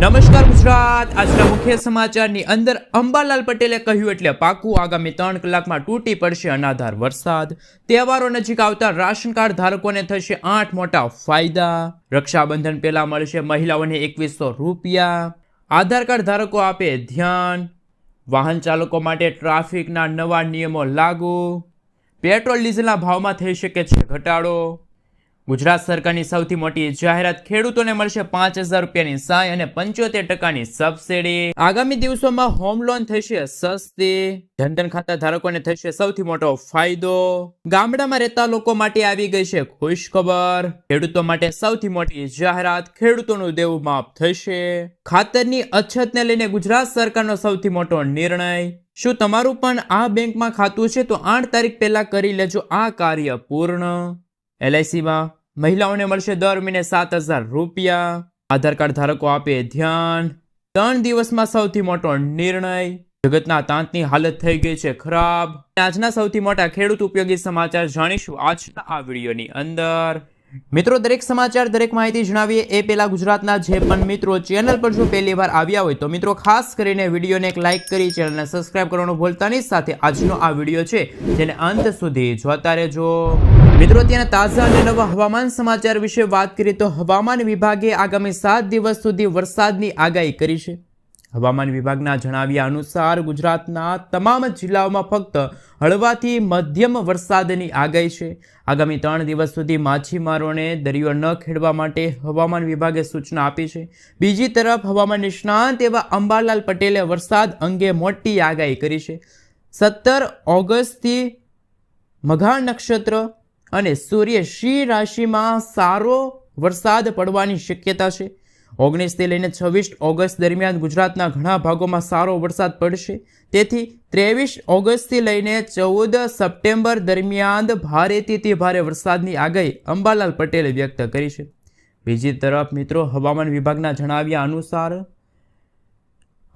નમસ્કાર ગુજરાત. આજના મુખ્ય સમાચારની અંદર અંબાલાલ પટેલે કહ્યું એટલે પાકું આગામી ત્રણ કલાકમાં તૂટી પડશે અનાધાર વરસાદ. તહેવારો નજીક આવતા રાશન કાર્ડ ધારકોને થશે આઠ મોટા ફાયદા. રક્ષાબંધન પહેલા મળશે મહિલાઓને એકવીસો રૂપિયા. આધાર કાર્ડ ધારકો આપે ધ્યાન. વાહન ચાલકો માટે ટ્રાફિકના નવા નિયમો લાગુ. પેટ્રોલ ડીઝલના ભાવમાં થઈ શકે છે ઘટાડો. ગુજરાત સરકારની સૌથી મોટી જાહેરાત ખેડૂતોને મળશે પાંચ હજાર રૂપિયાની સહાય અને પંચોતેર ટકાની સબસિડી. આગામી દિવસોમાં હોમ લોન થશે સસ્તી, જનધન ખાતા ધારકોને થશે સૌથી મોટો ફાયદો. ગામડામાં રહેતા લોકો માટે આવી ગઈ છે ખુશ ખબર ખેડૂતો માટે સૌથી મોટી જાહેરાત ખેડૂતોનું દેવું માફ થશે. ખાતરની અછતને લઈને ગુજરાત સરકારનો સૌથી મોટો નિર્ણય. શું તમારું પણ આ બેંકમાં ખાતું છે? તો આઠ તારીખ પહેલા કરી લેજો. આ કાર્ય પૂર્ણ. એલઆઈસીમાં મહિલાઓને મળશે દર મહિને સાત હજાર રૂપિયા. આધાર કાર્ડ ધારકો આપે ધ્યાન. ત્રણ દિવસમાં સૌથી મોટો નિર્ણય. જગતના તાંતની હાલત થઈ ગઈ છે ખરાબ. આજના સૌથી મોટા ખેડૂત ઉપયોગી સમાચાર જાણીશું આજના આ વિડીયોની અંદર. મિત્રો, દરેક સમાચાર, દરેક માહિતી જણાવીએ એ પહેલાં ગુજરાતના જે પણ મિત્રો ચેનલ પર જો પહેલી વાર આવ્યા હોય તો મિત્રો, ખાસ કરીને વિડીયોને એક લાઇક કરી, ચેનલને સબસ્ક્રાઇબ કરવાનું ભૂલતાની સાથે આજનો આ વીડિયો છે, જેને અંત સુધી જોતા રહેજો. મિત્રો ત્યાં તાજા અને નવા હવામાન સમાચાર વિશે વાત કરીએ તો હવામાન વિભાગે આગામી સાત દિવસ સુધી વરસાદની આગાહી કરી છે. હવામાન વિભાગના જણાવ્યા અનુસાર ગુજરાતના તમામ જિલ્લાઓમાં ફક્ત હળવાથી મધ્યમ વરસાદની આગાહી છે. આગામી ત્રણ દિવસ સુધી માછીમારોને દરિયો ન ખેડવા માટે હવામાન વિભાગે સૂચના આપી છે. બીજી તરફ હવામાન નિષ્ણાંત એવા અંબાલાલ પટેલે વરસાદ અંગે મોટી આગાહી કરી છે. સત્તર ઓગસ્ટથી મઘાણ નક્ષત્ર અને સૂર્ય સિંહ રાશિમાં સારો વરસાદ પડવાની શક્યતા છે. ઓગણીસથી લઈને છવ્વીસ ઓગસ્ટ દરમિયાન ગુજરાતના ઘણા ભાગોમાં સારો વરસાદ પડશે. તેથી ત્રેવીસ ઓગસ્ટથી લઈને ચૌદ સપ્ટેમ્બર દરમિયાન ભારેથી તે ભારે વરસાદની આગાહી અંબાલાલ પટેલે વ્યક્ત કરી છે. બીજી તરફ મિત્રો, હવામાન વિભાગના જણાવ્યા અનુસાર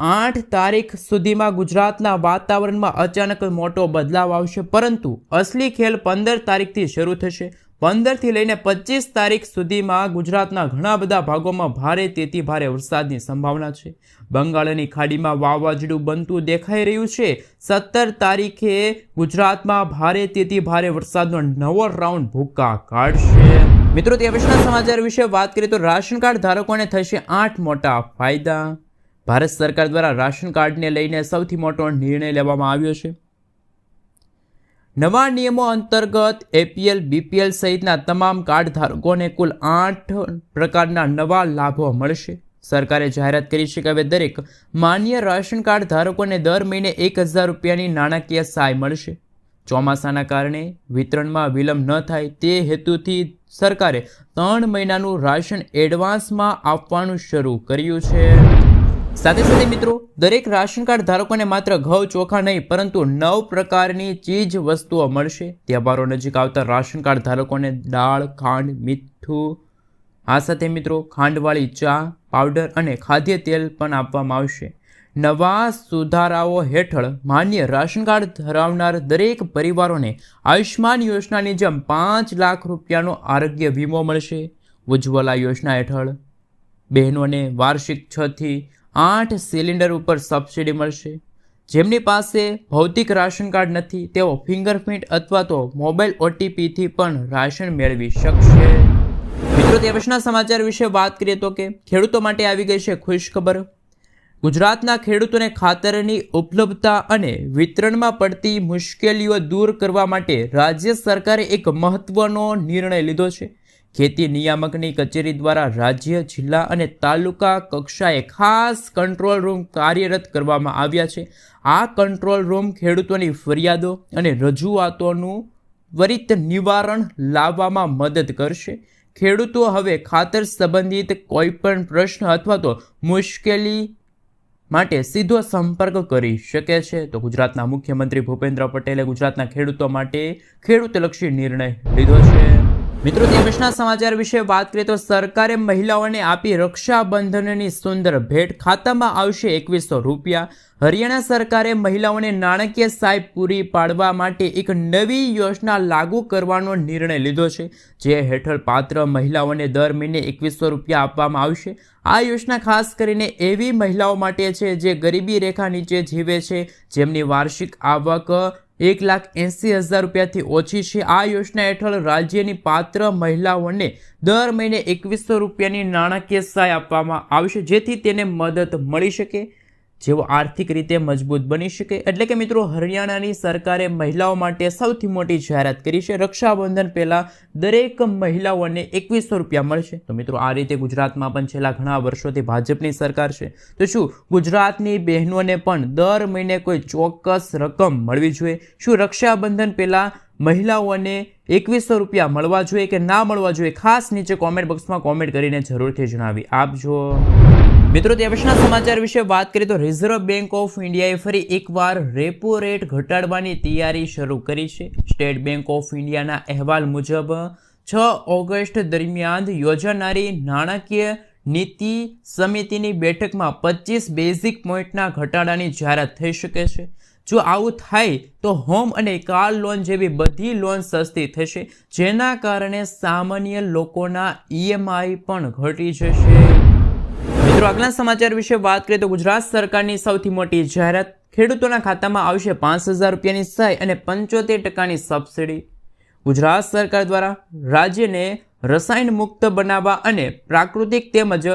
આઠ તારીખ સુધીમાં ગુજરાતના વાતાવરણમાં અચાનક મોટો બદલાવ આવશે, પરંતુ અસલી ખેલ પંદર તારીખથી શરૂ થશે. પંદરથી લઈને પચીસ તારીખ સુધીમાં ગુજરાતના ઘણા બધા ભાગોમાં ભારે તેથી ભારે વરસાદની સંભાવના છે. બંગાળની ખાડીમાં વાવાઝોડું બનતું દેખાઈ રહ્યું છે. સત્તર તારીખે ગુજરાતમાં ભારે તેથી ભારે વરસાદનો નવો રાઉન્ડ ભૂક્કા કાઢશે. મિત્રો, તે સમાચાર વિશે વાત કરીએ તો રાશન કાર્ડ ધારકોને થશે આઠ મોટા ફાયદા. ભારત સરકાર દ્વારા રાશન કાર્ડને લઈને સૌથી મોટો નિર્ણય લેવામાં આવ્યો છે. નવા નિયમો અંતર્ગત એપીએલ બીપીએલ સહિતના તમામ કાર્ડ ધારકોને કુલ આઠ પ્રકારના નવા લાભો મળશે. સરકારે જાહેરાત કરી છે કે હવે દરેક માન્ય રાશન કાર્ડ ધારકોને દર મહિને એક હજાર રૂપિયાની નાણાકીય સહાય મળશે. ચોમાસાના કારણે વિતરણમાં વિલંબ ન થાય તે હેતુથી સરકારે ત્રણ મહિનાનું રાશન એડવાન્સમાં આપવાનું શરૂ કર્યું છે. સાથે સાથે મિત્રો, દરેક રાશન કાર્ડ ધારકોને માત્ર ઘઉં, ચોખા નહીં, પરંતુ નવ પ્રકારની ચીજ વસ્તુઓ મળશે. તહેવારો નજીક આવતા રાશન કાર્ડ ધારકોને દાળ, ખાંડ, મીઠું આ સાથે મિત્રો, ખાંડવાળી ચા, પાવડર અને ખાદ્ય તેલ પણ આપવામાં આવશે. નવા સુધારાઓ હેઠળ માન્ય રાશન કાર્ડ ધરાવનાર દરેક પરિવારોને આયુષ્માન યોજનાની જેમ પાંચ લાખ રૂપિયાનો આરોગ્ય વીમો મળશે. ઉજ્જવલા યોજના હેઠળ બહેનોને વાર્ષિક છથી આઠ સિલિન્ડર ઉપર સબસિડી મળશે. જેમની પાસે ભૌતિક રાશન કાર્ડ નથી, તેઓ ફિંગરપ્રિન્ટ અથવા તો મોબાઈલ ઓટીપીથી પણ રાશન મેળવી શકશે. મિત્રો, તે સમાચાર વિશે વાત કરીએ તો કે ખેડૂતો માટે આવી ગઈ છે ખુશ ખબર ગુજરાતના ખેડૂતોને ખાતરની ઉપલબ્ધતા અને વિતરણમાં પડતી મુશ્કેલીઓ દૂર કરવા માટે રાજ્ય સરકારે એક મહત્વનો નિર્ણય લીધો છે. ખેતી નિયામકની કચેરી દ્વારા રાજ્ય, જિલ્લા અને તાલુકા કક્ષાએ ખાસ કંટ્રોલ રૂમ કાર્યરત કરવામાં આવ્યા છે. આ કંટ્રોલ રૂમ ખેડૂતોની ફરિયાદો અને રજૂઆતોનું ત્વરિત નિવારણ લાવવામાં મદદ કરશે. ખેડૂતો હવે ખાતર સંબંધિત કોઈપણ પ્રશ્ન અથવા તો મુશ્કેલી માટે સીધો સંપર્ક કરી શકે છે. તો ગુજરાતના મુખ્યમંત્રી ભૂપેન્દ્ર પટેલે ગુજરાતના ખેડૂતો માટે ખેડૂતલક્ષી નિર્ણય લીધો છે. મિત્રો પછીના સમાચાર વિશે વાત કરીએ તો સરકારે મહિલાઓને આપી રક્ષાબંધનની સુંદર ભેટ. ખાતામાં આવશે એકવીસો રૂપિયા. હરિયાણા સરકારે મહિલાઓને નાણાકીય સહાય પૂરી પાડવા માટે એક નવી યોજના લાગુ કરવાનો નિર્ણય લીધો છે, જે હેઠળ પાત્ર મહિલાઓને દર મહિને એકવીસો રૂપિયા આપવામાં આવશે. આ યોજના ખાસ કરીને એવી મહિલાઓ માટે છે, જે ગરીબી રેખા નીચે જીવે છે, જેમની વાર્ષિક આવક એક લાખ એંસી હજાર રૂપિયાથી ઓછી છે. આ યોજના હેઠળ રાજ્યની પાત્ર મહિલાઓને દર મહિને એકવીસો રૂપિયાની નાણાકીય સહાય આપવામાં આવશે જેથી તેને મદદ મળી શકે. જેઓ આર્થિક રીતે મજબૂત બની શકે. એટલે કે મિત્રો, હરિયાણાની સરકારે મહિલાઓ માટે સૌથી મોટી જાહેરાત કરી છે. રક્ષાબંધન પહેલાં દરેક મહિલાઓને એકવીસો રૂપિયા મળશે. તો મિત્રો, આ રીતે ગુજરાતમાં પણ છેલ્લા ઘણા વર્ષોથી ભાજપની સરકાર છે. તો શું, ગુજરાતની બહેનોને પણ દર મહિને કોઈ ચોક્કસ રકમ મળવી જોઈએ? શું રક્ષાબંધન પહેલાં મહિલાઓને એકવીસો રૂપિયા મળવા જોઈએ કે ના મળવા જોઈએ? ખાસ નીચે કોમેન્ટ બોક્સમાં કોમેન્ટ કરીને જરૂરથી જણાવી આપજો. મિત્રો, તે સમાચાર વિશે વાત કરીએ તો રિઝર્વ બેંક ઓફ ઇન્ડિયાએ ફરી એકવાર રેપો રેટ ઘટાડવાની તૈયારી શરૂ કરી છે. સ્ટેટ બેંક ઓફ ઇન્ડિયાના અહેવાલ મુજબ, છ ઓગસ્ટ દરમિયાન યોજાનારી નાણાકીય નીતિ સમિતિની બેઠકમાં પચીસ બેઝિક પોઈન્ટના ઘટાડાની જાહેરાત થઈ શકે છે. જો આવું થાય તો હોમ અને કાર લોન જેવી બધી લોન સસ્તી થશે, જેના કારણે સામાન્ય લોકોના ઈએમઆઈ પણ ઘટી જશે. મિત્રો આગલા સમાચાર વિશે વાત કરીએ તો ગુજરાત સરકારની સૌથી મોટી જાહેરાત ખેડૂતોના ખાતામાં આવશે પાંચ હજાર રૂપિયાની સહાય અને પંચોતેર ટકાની સબસિડી. ગુજરાત સરકાર દ્વારા રાજ્યને રસાયણ મુક્ત બનાવવા અને પ્રાકૃતિક તેમજ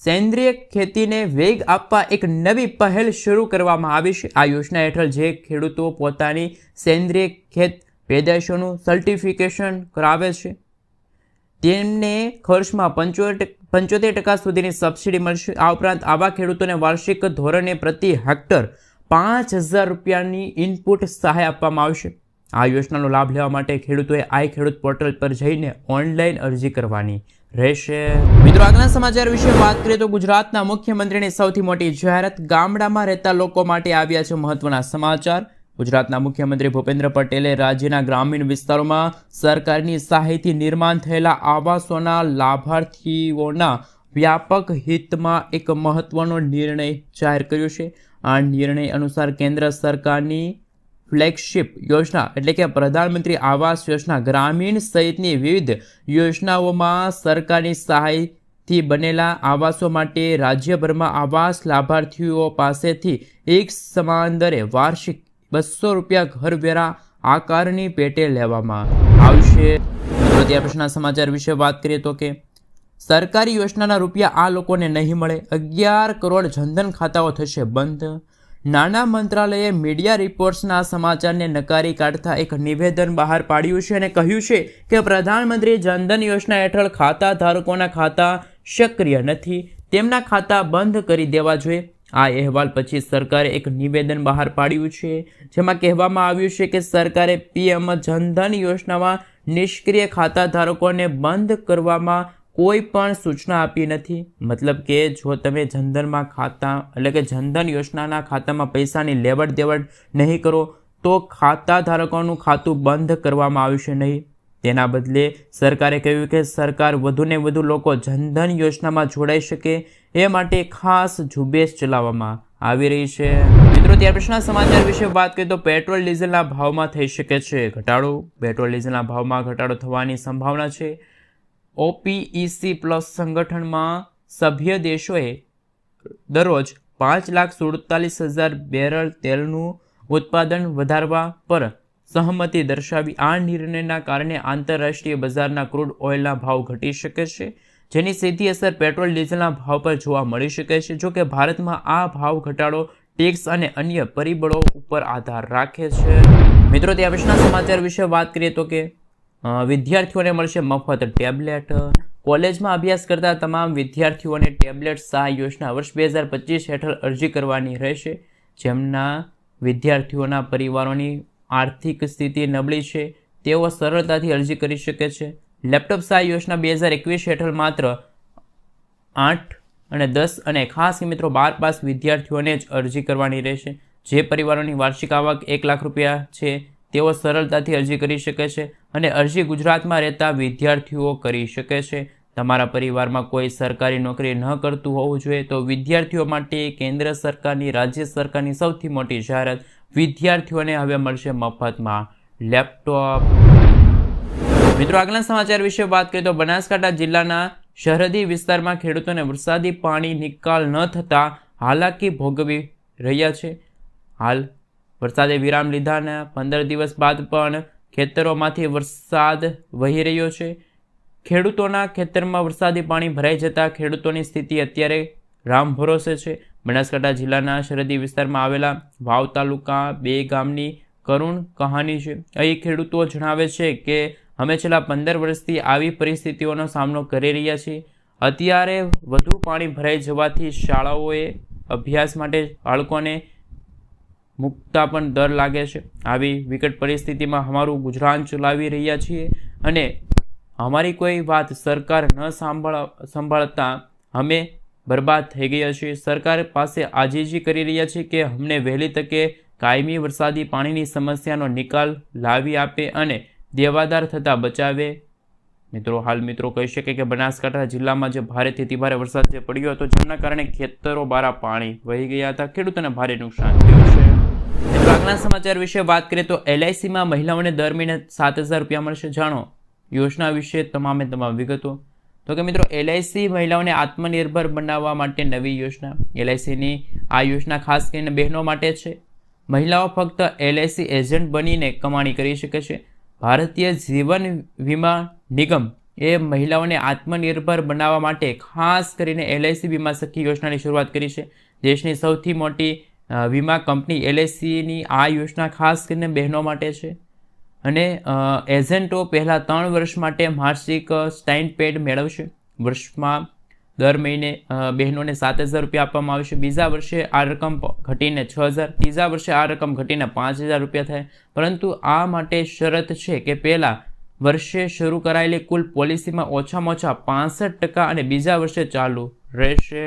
સેન્દ્રિય ખેતીને વેગ આપવા એક નવી પહેલ શરૂ કરવામાં આવી છે. આ યોજના હેઠળ જે ખેડૂતો પોતાની સેન્દ્રિય ખેત પેદાશોનું સર્ટિફિકેશન કરાવે છે, તેમને ખર્ચમાં પંચોતેર પંચોતેર ટકા સુધીની સબસિડી મળશે. આ ઉપરાંત આવા ખેડૂતોને વાર્ષિક ધોરણે પ્રતિ હેક્ટર પાંચ હજાર રૂપિયાની ઇનપુટ સહાય આપવામાં આવશે. આ યોજનાનો લાભ લેવા માટે ખેડૂતોએ આઈ ખેડૂત પોર્ટલ પર જઈને ઓનલાઈન અરજી કરવાની રહેશે. મિત્રો, આગલા સમાચાર વિશે વાત કરીએ તો ગુજરાતના મુખ્યમંત્રીની સૌથી મોટી જાહેરાત ગામડામાં રહેતા લોકો માટે આવ્યા છે મહત્વના સમાચાર. ગુજરાતના મુખ્યમંત્રી ભૂપેન્દ્ર પટેલે રાજ્યના ગ્રામીણ વિસ્તારોમાં સરકારની સહાયથી નિર્માણ થયેલા આવાસોના લાભાર્થીઓના વ્યાપક હિતમાં એક મહત્વનો નિર્ણય જાહેર કર્યો છે. આ નિર્ણય અનુસાર કેન્દ્ર સરકારની ફ્લેગશિપ યોજના એટલે કે પ્રધાનમંત્રી આવાસ યોજના ગ્રામીણ સહિતની વિવિધ યોજનાઓમાં સરકારની સહાયથી બનેલા આવાસો માટે રાજ્યભરમાં આવાસ લાભાર્થીઓ પાસેથી એક સમાન દરે વાર્ષિક બસો રૂપિયા ઘરવેરા આકારની પેટે લેવામાં આવશે. ત્યાર સમાચાર વિશે વાત કરીએ તો કે સરકારી યોજનાના રૂપિયા આ લોકોને નહીં મળે. અગિયાર કરોડ જનધન ખાતાઓ થશે બંધ. નાના મંત્રાલયે મીડિયા રિપોર્ટ્સના સમાચારને નકારી કાઢતા એક નિવેદન બહાર પાડ્યું છે અને કહ્યું છે કે પ્રધાનમંત્રી જનધન યોજના હેઠળ ખાતા ધારકોના ખાતા સક્રિય નથી. તેમના ખાતા બંધ કરી દેવા જોઈએ. આ અહેવાલ પછી સરકારે એક નિવેદન બહાર પાડ્યું છે, જેમાં કહેવામાં આવ્યું છે કે સરકારે પીએમ જનધન યોજનામાં નિષ્ક્રિય ખાતા ધારકોને બંધ કરવામાં કોઈ પણ સૂચના આપી નથી. મતલબ કે જો તમે જનધનમાં ખાતા, એટલે કે જનધન યોજનાના ખાતામાં પૈસાની લેવડ દેવડ નહીં કરો, તો ખાતા ધારકોનું ખાતું બંધ કરવામાં આવશે નહીં. તેના બદલે સરકારે કહ્યું કે સરકાર વધુને વધુ લોકો જનધન યોજનામાં જોડાઈ શકે એ માટે ખાસ ઝુંબેશ ચલાવવામાં આવી રહી છે. મિત્રો, ત્યાર પછીના સમાચાર વિશે વાત કરીએ તો પેટ્રોલ, ડીઝલના ભાવમાં થઈ શકે છે ઘટાડો. પેટ્રોલ, ડીઝલના ભાવમાં ઘટાડો થવાની સંભાવના છે. ઓપીઈસી પ્લસ સંગઠનમાં સભ્ય દેશોએ દરરોજ પાંચ લાખ સુડતાલીસ હજાર બેરલ તેલનું ઉત્પાદન વધારવા પર સહમતિ દર્શાવી આ નિર્ણયના કારણે આંતરરાષ્ટ્રીય બજારના ક્રૂડ ઓઇલના ભાવ ઘટી શકે છે, જેની સીધી અસર પેટ્રોલ, ડીઝલના ભાવ પર જોવા મળી શકે છે. જો કે ભારતમાં આ ભાવ ઘટાડો ટેક્સ અને અન્ય પરિબળો ઉપર આધાર રાખે છે. મિત્રો ત્યાં પછીના સમાચાર વિશે વાત કરીએ તો કે વિદ્યાર્થીઓને મળશે મફત ટેબ્લેટ. કોલેજમાં અભ્યાસ કરતા તમામ વિદ્યાર્થીઓને ટેબ્લેટ સહાય યોજના વર્ષ બે હજાર પચીસ હેઠળ અરજી કરવાની રહેશે. જેમના વિદ્યાર્થીઓના પરિવારોની આર્થિક સ્થિતિ નબળી છે, તેઓ સરળતાથી અરજી કરી શકે છે. લેપટોપ સહાય યોજના બે હજાર એકવીસ હેઠળ માત્ર આઠ અને દસ અને ખાસ મિત્રો બાર પાસ વિદ્યાર્થીઓને જ અરજી કરવાની રહેશે. જે પરિવારોની વાર્ષિક આવક એક લાખ રૂપિયા છે, તેઓ સરળતાથી અરજી કરી શકે છે અને અરજી ગુજરાતમાં રહેતા વિદ્યાર્થીઓ કરી શકે છે. તમારા પરિવારમાં કોઈ સરકારી નોકરી ન કરતું હોવું જોઈએ તો વિદ્યાર્થીઓ માટે કેન્દ્ર સરકારની, રાજ્ય સરકારની સૌથી મોટી જાહેરાત વિદ્યાર્થીઓને હવે મળશે મફતમાં લેપટોપ. મિત્રો આગલા સમાચાર વિશે વાત કરીએ તો બનાસકાંઠા જિલ્લાના સરહદી વિસ્તારમાં ખેડૂતોને વરસાદી પાણી નિકાલ ન થતાં હાલાકી ભોગવી રહ્યા છે. હાલ વરસાદે વિરામ લીધાના પંદર દિવસ બાદ પણ ખેતરોમાંથી વરસાદ વહી રહ્યો છે. ખેડૂતોના ખેતરમાં વરસાદી પાણી ભરાઈ જતાં ખેડૂતોની સ્થિતિ અત્યારે રામ ભરોસે છે. બનાસકાંઠા જિલ્લાના સરહદી વિસ્તારમાં આવેલા વાવ તાલુકા બે ગામની કરુણ કહાની છે. અહીં ખેડૂતો જણાવે છે કે, અમે છેલ્લા પંદર વર્ષથી આવી પરિસ્થિતિઓનો સામનો કરી રહ્યા છીએ. અત્યારે વધુ પાણી ભરાઈ જવાથી શાળાઓએ અભ્યાસ માટે બાળકોને મૂકતા પણ ડર લાગે છે. આવી વિકટ પરિસ્થિતિમાં અમારું ગુજરાન ચલાવી રહ્યા છીએ અને અમારી કોઈ વાત સરકાર ન સાંભળ, સંભાળતા અમે બરબાદ થઈ ગયા છે. સરકાર પાસે આજીજી કરી રહ્યા છે કે અમને વહેલી તકે કાયમી વરસાદી પાણીની સમસ્યાનો નિકાલ લાવી આપે અને દેવાદાર થતાં બચાવે. મિત્રો, હાલ મિત્રો કહી શકે કે બનાસકાંઠા જિલ્લામાં જે ભારેથી અતિભારે વરસાદ જે પડ્યો હતો, જેના કારણે ખેતરો બારા પાણી વહી ગયા હતા. ખેડૂતોને ભારે નુકસાન થયું છે. આગળના સમાચાર વિશે વાત કરીએ તો એલઆઈસીમાં મહિલાઓને દર મહિને સાત હજાર રૂપિયા મળશે. જાણો, યોજના વિશે તમામે તમામ વિગતો તો કે મિત્રો એલઆઈસી મહિલાઓને આત્મનિર્ભર બનાવવા માટે નવી યોજના. એલઆઈસીની આ યોજના ખાસ કરીને બહેનો માટે છે. મહિલાઓ ફક્ત એલઆઈસી એજન્ટ બનીને કમાણી કરી શકે છે. ભારતીય જીવન વીમા નિગમ એ મહિલાઓને આત્મનિર્ભર બનાવવા માટે ખાસ કરીને એલઆઈસી વીમા સખી યોજનાની શરૂઆત કરી છે. દેશની સૌથી મોટી વીમા કંપની એલઆઈસીની આ યોજના ખાસ કરીને બહેનો માટે છે. અને એજન્ટો પહેલાં ત્રણ વર્ષ માટે માસિક સ્ટાઇન પેડ મેળવશે. વર્ષમાં દર મહિને બહેનોને સાત હજાર રૂપિયા આપવામાં આવશે બીજા વર્ષે આ રકમ ઘટીને છ હજાર. ત્રીજા વર્ષે આ રકમ ઘટીને પાંચ હજાર રૂપિયા થાય. પરંતુ આ માટે શરત છે કે પહેલાં વર્ષે શરૂ કરાયેલી કુલ પોલિસીમાં ઓછામાં ઓછા પાસઠ ટકા અને બીજા વર્ષે ચાલુ રહેશે.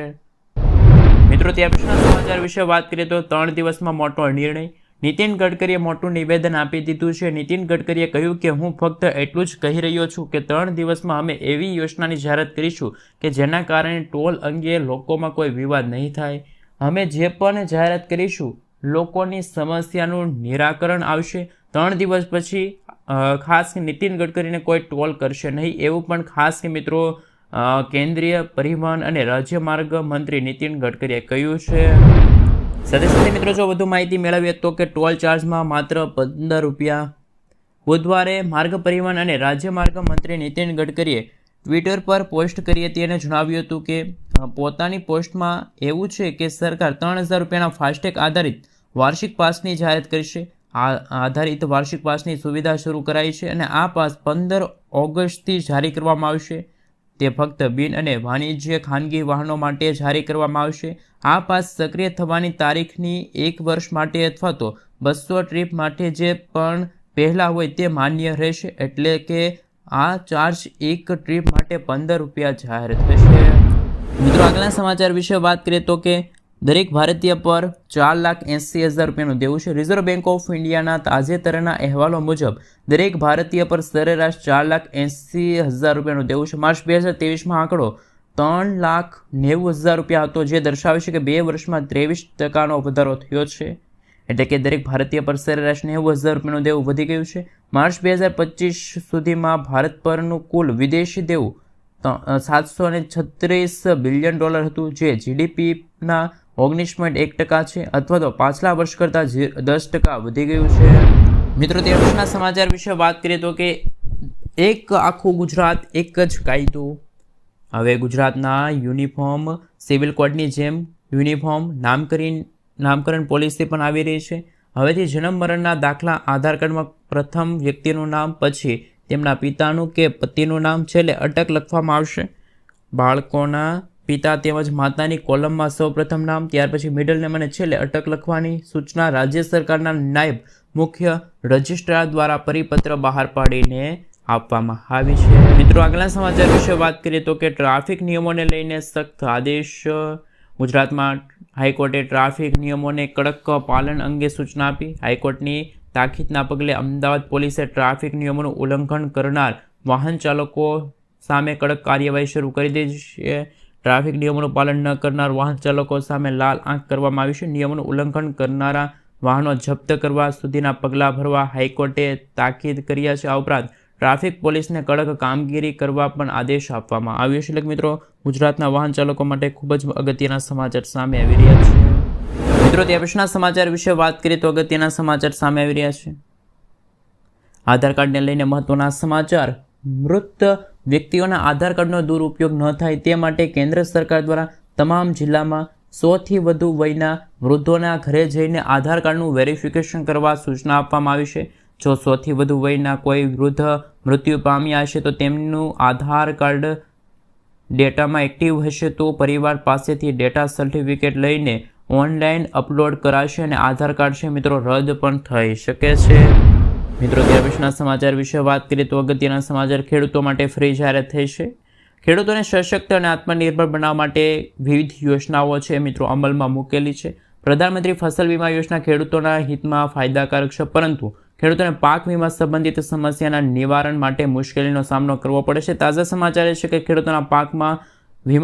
મિત્રો ત્યાં સમાચાર વિશે વાત કરીએ તો ત્રણ દિવસમાં મોટો નિર્ણય નીતિન ગડકરીએ મોટું નિવેદન આપી દીધું છે. નીતિન ગડકરીએ કહ્યું કે, હું ફક્ત એટલું જ કહી રહ્યો છું કે, ત્રણ દિવસમાં અમે એવી યોજનાની જાહેરાત કરીશું કે જેના કારણે ટોલ અંગે લોકોમાં કોઈ વિવાદ નહીં થાય. અમે જે પણ જાહેરાત કરીશું, લોકોની સમસ્યાનું નિરાકરણ આવશે. ત્રણ દિવસ પછી ખાસ નીતિન ગડકરીને કોઈ ટોલ કરશે નહીં. એવું પણ ખાસ મિત્રો કેન્દ્રીય પરિવહન અને રાજ્ય માર્ગ મંત્રી નીતિન ગડકરીએ કહ્યું છે. સાથે સાથે મિત્રો, જો વધુ માહિતી મેળવીએ તો કે ટોલ ચાર્જમાં માત્ર પંદર રૂપિયા. બુધવારે માર્ગ પરિવહન અને રાજ્ય માર્ગ મંત્રી નીતિન ગડકરીએ ટ્વિટર પર પોસ્ટ કરી હતી અને જણાવ્યું હતું કે પોતાની પોસ્ટમાં એવું છે કે સરકાર ત્રણ હજાર રૂપિયાના ફાસ્ટેગ આધારિત વાર્ષિક પાસની જાહેરાત કરશે. આ આધારિત વાર્ષિક પાસની સુવિધા શરૂ કરાઈ છે અને આ પાસ પંદર ઓગસ્ટથી જારી કરવામાં આવશે. તે ફક્ત બિન અને વાણિજ્ય ખાનગી વાહનો માટે જારી કરવામાં આવશે. આ પાસ સક્રિય થવાની તારીખની એક વર્ષ માટે અથવા તો બસો ટ્રીપ માટે જે પણ પહેલાં હોય તે માન્ય રહેશે. એટલે કે આ ચાર્જ એક ટ્રીપ માટે પંદર રૂપિયા જાહેર થશે. મિત્રો આગલા સમાચાર વિશે વાત કરીએ તો કે દરેક ભારતીય પર ચાર લાખ એંસી હજાર રૂપિયાનું દેવું છે. રિઝર્વ બેંક ઓફ ઇન્ડિયાના તાજેતરના અહેવાલો મુજબ, દરેક ભારતીય પર સરેરાશ ચાર લાખ એંસી હજાર રૂપિયાનું દેવું છે. માર્ચ બે હજાર તેવીસમાં આંકડો ત્રણ લાખ નેવું હજાર રૂપિયા હતો, જે દર્શાવે છે કે બે વર્ષમાં ત્રેવીસ ટકાનો વધારો થયો છે. એટલે કે દરેક ભારતીય પર સરેરાશ નેવું હજાર રૂપિયાનું દેવું વધી ગયું છે. માર્ચ બે હજાર પચીસ સુધીમાં ભારત પરનું કુલ વિદેશી દેવું સાતસો છત્રીસ બિલિયન ડોલર હતું, જે જીડીપીના ઓગણીસ પોઈન્ટ એક ટકા છે અથવા તો પાછલા વર્ષ કરતાં દસ ટકા વધી ગયું છે. મિત્રો, તે વર્ષના સમાચાર વિશે વાત કરીએ તો કે એક આખું ગુજરાત એક જ કાયદો. હવે ગુજરાતના યુનિફોર્મ સિવિલ કોડની જેમ યુનિફોર્મ નામકરણ નામકરણ પોલિસી પણ આવી રહી છે. હવેથી જન્મ મરણના દાખલા આધાર કાર્ડમાં પ્રથમ વ્યક્તિનું નામ, પછી તેમના પિતાનું કે પતિનું નામ છેલ્લે અટક લખવામાં આવશે. બાળકોના પિતા તેમજ માતાની કોલમમાં સૌપ્રથમ નામ, ત્યાર પછી મિડલ નેમ અને છેલ્લે અટક લખવાની સૂચના રાજ્ય સરકારના નાયબ મુખ્ય રજિસ્ટ્રાર દ્વારા પરિપત્ર બહાર પાડીને આપવામાં આવી છે. મિત્રો, આગલા સમાચાર વિશે વાત કરીએ તો કે ટ્રાફિક નિયમોને લઈને સખ્ત આદેશ, ગુજરાતમાં હાઈકોર્ટે ટ્રાફિક નિયમોને કડક પાલન અંગે સૂચના આપી. હાઈકોર્ટની તાકીદના પગલે અમદાવાદ પોલીસે ટ્રાફિક નિયમોનું ઉલ્લંઘન કરનાર વાહન ચાલકો સામે કડક કાર્યવાહી શરૂ કરી દીધી છે. ટ્રાફિક નિયમોનું પાલન ન કરનાર વાહન ચાલકો સામે લાલ આંખ કરવામાં આવી છે. નિયમોનું ઉલ્લંઘન કરનારા વાહનો જપ્ત કરવા સુધીના પગલાં ભરવા હાઈકોર્ટે તાકીદ કર્યા છે. આ ઉપરાંત ટ્રાફિક પોલીસને કડક કામગીરી કરવા પણ આદેશ આપવામાં આવ્યો છે. મિત્રો, ગુજરાતના વાહન ચાલકો માટે ખૂબ જ અગત્યના સમાચાર સામે આવી રહ્યા છે. મિત્રો, તે પછીના સમાચાર વિશે વાત કરીએ તો અગત્યના સમાચાર સામે આવી રહ્યા છે. આધાર કાર્ડને લઈને મહત્વના સમાચાર. મૃત વ્યક્તિઓના આધાર કાર્ડનો દુરુપયોગ ન થાય તે માટે કેન્દ્ર સરકાર દ્વારા તમામ જિલ્લામાં સોથી વધુ વયના વૃદ્ધોના ઘરે જઈને આધાર કાર્ડનું વેરિફિકેશન કરવા સૂચના આપવામાં આવી છે. જો સોથી વધુ વયના કોઈ વૃદ્ધ મૃત્યુ પામ્યા હશે તો તેમનું આધાર કાર્ડ ડેટામાં એક્ટિવ હશે તો પરિવાર પાસેથી ડેટા સર્ટિફિકેટ લઈને ઓનલાઈન અપલોડ કરાશે અને આધાર કાર્ડ છે મિત્રો રદ પણ થઈ શકે છે. મિત્રો ત્યાર સમાચાર વિશે વાત કરીએ તો અગત્યના સમાચાર ખેડૂતો માટે ફ્રી જાહેરાત થઈ છે. ખેડૂતોને સશક્ત અને આત્મનિર્ભર બનાવવા માટે વિવિધ યોજનાઓ છે મિત્રો અમલમાં મૂકેલી છે. પ્રધાનમંત્રી ફસલ વીમા યોજના ખેડૂતોના હિતમાં ફાયદાકારક છે, પરંતુ ખેડૂતોને પાક વીમા સંબંધિત સમસ્યાના નિવારણ માટે મુશ્કેલીનો સામનો કરવો પડે છે. તાજા સમાચાર એ છે કે ખેડૂતોના પાકમાં